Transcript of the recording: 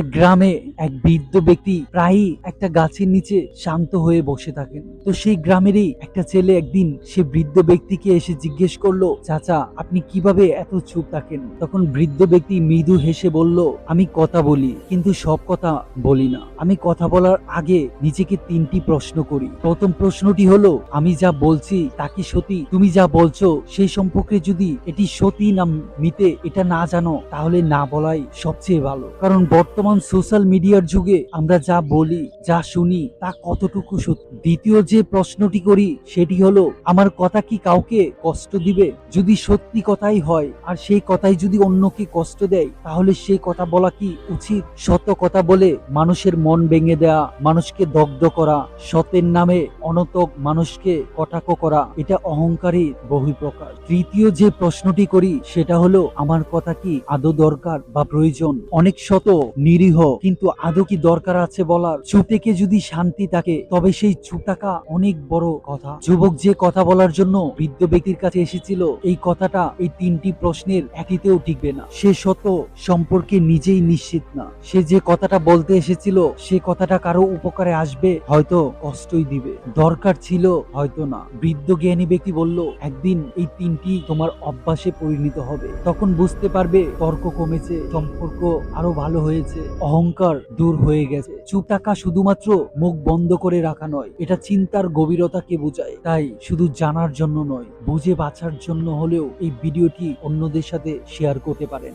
এক গ্রামে এক বৃদ্ধ ব্যক্তি প্রায়ই একটা গাছের নিচে শান্ত হয়ে বসে থাকেন। তো সেই গ্রামেরই একটা ছেলে একদিন সে বৃদ্ধ ব্যক্তিকে এসে জিজ্ঞেস করল, চাচা, আপনি কীভাবে এত চুপ থাকেন? তখন বৃদ্ধ ব্যক্তি মৃদু হেসে বলল, আমি কথা বলি, কিন্তু সব কথা বলি না। আমি কথা বলার আগে নিজেকে তিনটি প্রশ্ন করি। প্রথম প্রশ্নটি হলো, আমি যা বলছি তা কি সত্যি? তুমি যা বলছো সেই সম্পর্কে যদি এটি সতী না মিতে এটা না জানো, তাহলে না বলাই সবচেয়ে ভালো। কারণ বর্তমান সোশ্যাল মিডিয়ার যুগে আমরা যা বলি, যা শুনি, তা কতটুকু সত্যি? দ্বিতীয় যে প্রশ্নটি করি, সেটি হলো, আমার কথা কি কাউকে কষ্ট দিবে? যদি সত্যি কথাই হয়, আর সেই কথাই যদি অন্যকে কষ্ট দেয়, তাহলে সেই কথা বলা কি উচিত? সত্য কথা বলে মানুষের মন ভেঙে দেয়া, মানুষকে দগ্ধ করা, সতের নামে অনতক মানুষকে কটাক্ষ করা, এটা অহংকারী বহিঃপ্রকাশ। তৃতীয় যে প্রশ্নটি করি, সেটা হলো, আমার কথা কি আদৌ দরকার বা প্রয়োজন? অনেক শত নিরীহ, কিন্তু আদৌ কি দরকার আছে বলার? চুপ থেকে যদি শান্তি থাকে, তবে সেই চুপ অনেক বড় কথা। যুবক যে কথা বলার জন্য বৃদ্ধ ব্যক্তির কাছে এসেছিল, এই কথাটা এই তিনটি প্রশ্নের একটিতেও টিকবে না। সে শত সম্পর্কে নিজেই নিশ্চিত না। সে যে কথাটা বলতে এসেছিল, সে কথাটা কারও উপকারে আসবে, হয়তো কষ্টই দিবে। দরকার ছিল হয়তো না। বৃদ্ধ জ্ঞানী ব্যক্তি বলল, একদিন এই তিনটি তোমার অভ্যাসে পরিণত হবে। তখন বুঝতে পারবে তর্ক কমেছে, সম্পর্ক আরও ভালো হয়েছে। অহংকার দূর হয়ে গেছে। চুপ থাকা শুধুমাত্র মুখ বন্ধ করে রাখা নয়, এটা চিন্তার গভীরতাকে বোঝায়। তাই শুধু জানার জন্য নয়, বুঝে বাঁচার জন্য হলেও এই ভিডিওটি অন্যদের সাথে শেয়ার করতে পারেন।